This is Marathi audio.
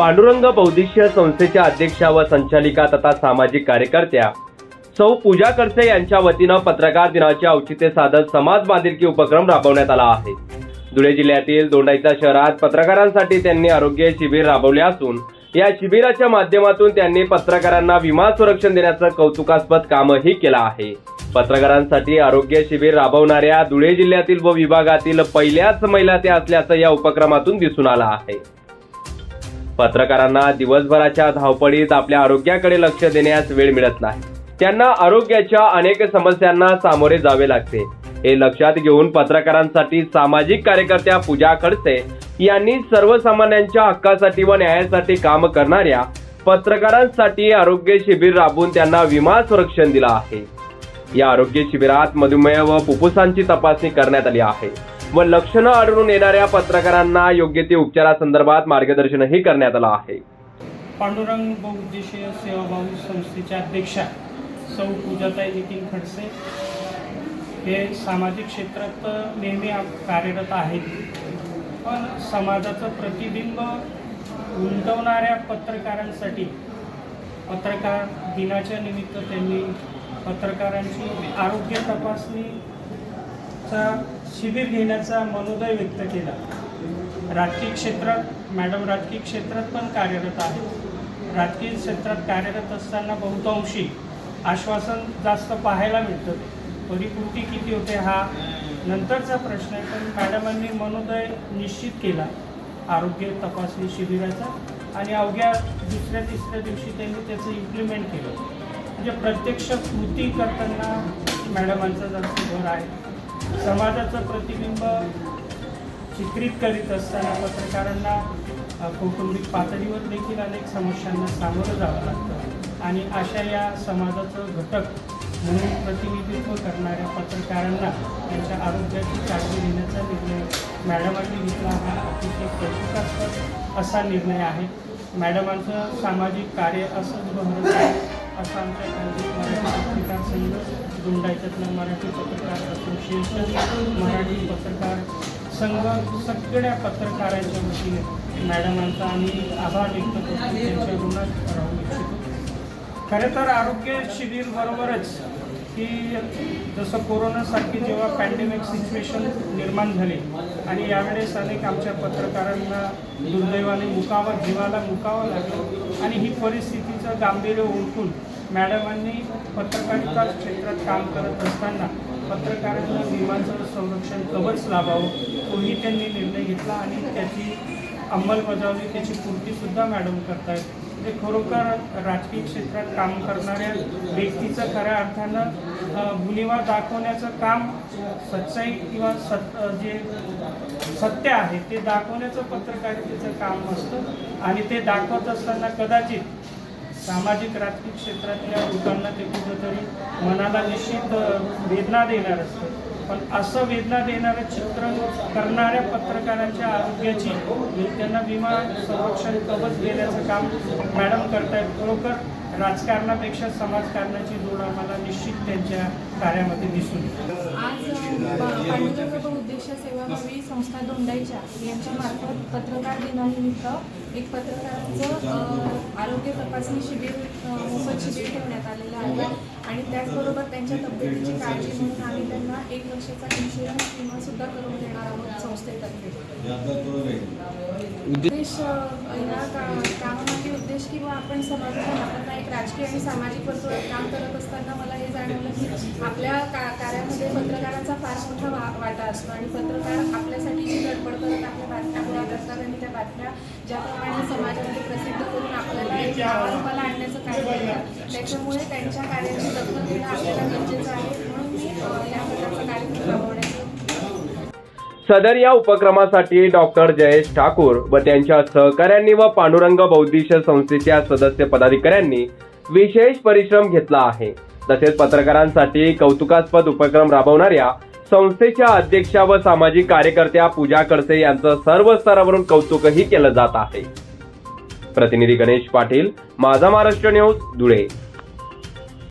पांडुरंग बौद्धिश्य संस्थेच्या अध्यक्षा व संचालिका तथा सामाजिक कार्यकर्त्या सौ पूजा करसे यांच्या वतीनं पत्रकार दिनाचे औचित्य साधत समाज बांधिलकी उपक्रम राबवण्यात आला आहे. धुळे जिल्ह्यातील दोंडाईचा शहरात पत्रकारांसाठी त्यांनी आरोग्य शिबिर राबवले असून या शिबिराच्या माध्यमातून त्यांनी पत्रकारांना विमा संरक्षण देण्याचं कौतुकास्पद कामही केलं आहे. पत्रकारांसाठी आरोग्य शिबिर राबवणाऱ्या धुळे जिल्ह्यातील व विभागातील पहिल्याच महिला त्या असल्याचं या उपक्रमातून दिसून आलं आहे. पत्रकारांना दिवसभराच्या धावपळीत आपल्या आरोग्याकडे लक्ष देण्यास वेळ मिळत नाही. त्यांना आरोग्याच्या अनेक समस्यांना सामोरे जावे लागते. हे लक्षात घेऊन पत्रकारांसाठी सामाजिक कार्यकर्त्या पूजा खडसे यांनी सर्वसामान्यांच्या हक्कासाठी व न्यायासाठी काम करणाऱ्या पत्रकारांसाठी आरोग्य शिबिर राबवून त्यांना विमा संरक्षण दिलं आहे. या आरोग्य शिबिरात मधुमेह व फुफ्फुसांची तपासणी करण्यात आली आहे. व लक्षणं आढळून येणाऱ्या पत्रकारांना योग्य ते उपचारासंदर्भात मार्गदर्शनही करण्यात आलं आहे. पांडुरंग बहुउद्देशीय सेवाभावी संस्थेच्या अध्यक्षा सौ पूजाताई नितीन खडसे हे सामाजिक क्षेत्रात नेहमी कार्यरत आहेत. पण समाजाचं प्रतिबिंब उमटवणाऱ्या पत्रकारांसाठी पत्रकार दिनाच्या निमित्त त्यांनी पत्रकारांची आरोग्य तपासणी तपासणीचा शिबिर घेण्याचा मनोदय व्यक्त केला. राजकीय क्षेत्रात मॅडम राजकीय क्षेत्रात पण कार्यरत आहे राजकीय क्षेत्रात कार्यरत असताना बहुतांशी आश्वासन जास्त पाहायला मिळतं. परिपूर्ती किती होते हा नंतरचा प्रश्न आहे. पण मॅडमांनी मनोदय निश्चित केला. आरोग्य तपासणी शिबिराचा आणि अवघ्या दुसऱ्या तिसऱ्या दिवशी त्यांनी त्याचं इम्प्लिमेंट केलं. म्हणजे प्रत्यक्ष कृती करताना मॅडमांचा जास्त भर आहे समाजाचं प्रतिबिंब चित्रित करीत असताना पत्रकारांना कौटुंबिक पातळीवर देखील अनेक समस्यांना सामोरं जावं लागतं. आणि अशा या समाजाचं घटक म्हणून प्रतिनिधित्व करणाऱ्या पत्रकारांना त्यांच्या आरोग्याची काळजी घेण्याचा निर्णय मॅडमांनी घेतला हा अतिशय कौतुकास्पद असा निर्णय आहे. मॅडमांचं सामाजिक कार्य असंच बहरत आहे. असा आमच्या खाजगी मराठी पत्रकार संघ दोंडायच्यातलं मराठी पत्रकार असोसिएशन मराठी पत्रकार संघ सगळ्या पत्रकारांच्या वतीने मॅडमांचा आम्ही आभार व्यक्त करतो त्यांच्या ऋणात राहू इच्छितो खरं तर आरोग्य शिबिर बरोबरच की जसं कोरोनासारखी जेव्हा पॅन्डेमिक सिच्युएशन निर्माण झाली आणि यावेळेस अनेक आमच्या पत्रकारांना दुर्दैवाने मुकावं जीवाला मुकावं लागलं आणि ही परिस्थितीचं गांभीर्य ओळखून मॅडमांनी पत्रकारिता क्षेत्रात काम करत असताना पत्रकारांना विमाचं संरक्षण कवच लाभावं तोही त्यांनी निर्णय घेतला आणि त्याची अंमलबजावणी त्याची पूर्तीसुद्धा मॅडम करतायत. म्हणजे खरोखर राजकीय क्षेत्रात काम करणाऱ्या व्यक्तीचं खऱ्या अर्थानं अ, दाखवण्याचं काम सच्चाई किंवा सत जे सत्य आहे ते दाखवण्याचं पत्रकारितेचं काम असतं आणि ते दाखवत असताना कदाचित सामाजिक राजकीय क्षेत्रातल्या लोकांना ते कुठंतरी मनाला निश्चित वेदना देणार असतं. पण असं वेदना देणारं चित्र करणाऱ्या पत्रकारांच्या आरोग्याची त्यांना विमा संरक्षण कवच देण्याचं काम मॅडम करतायत. खरोखर राजकारणापेक्षा समाजकारणाची जोड आम्हाला निश्चित त्यांच्या कार्यामध्ये दिसून येते आज उद्देश सेवाभावी संस्था दोंडाईच्या यांच्या मार्फत पत्रकार दिनानिमित्त एक पत्रकारांचं आरोग्य तपासणी शिबिर मोफत शिबिर ठेवण्यात आलेलं आहे आणि त्याचबरोबर त्यांच्या तब्येतीची काळजी म्हणून आम्ही त्यांना एक वर्षाचा इन्शुरन्स विमा सुद्धा करून देणार आहोत संस्थेतर्फे. उद्देश या कामामागे उद्देश किंवा आपण समाजाच्या हातांना एक राजकीय आणि सामाजिक वर्तुळात काम करत असताना मला हे जाणवलं की आपल्या का कार्यामध्ये पत्रकारांचा फार मोठा वा वाटा असतो आणि पत्रकार आपल्यासाठी जी धडपड करत करतात आणि त्या बातम्या ज्याप्रमाणे समाजामध्ये प्रसिद्ध करून आपल्याला एक नावारूपाला आणण्याचं कार्य करतात. त्याच्यामुळे त्यांच्या कार्याची दखल घेणं आपल्याला गरजेचं आहे. म्हणून मी या प्रकारचा कार्यक्रम राबवण्याचं सदर या उपक्रमासाठी डॉक्टर जयेश ठाकूर व त्यांच्या सहकाऱ्यांनी व पांडुरंग बौद्धिश संस्थेच्या सदस्य पदाधिकाऱ्यांनी विशेष परिश्रम घेतला आहे. तसेच पत्रकारांसाठी कौतुकास्पद उपक्रम राबवणाऱ्या संस्थेच्या अध्यक्षा व सामाजिक कार्यकर्त्या पूजा कडसे यांचं सर्व स्तरावरून कौतुकही केलं जात आहे. प्रतिनिधी गणेश पाटील माझा महाराष्ट्र न्यूज धुळे.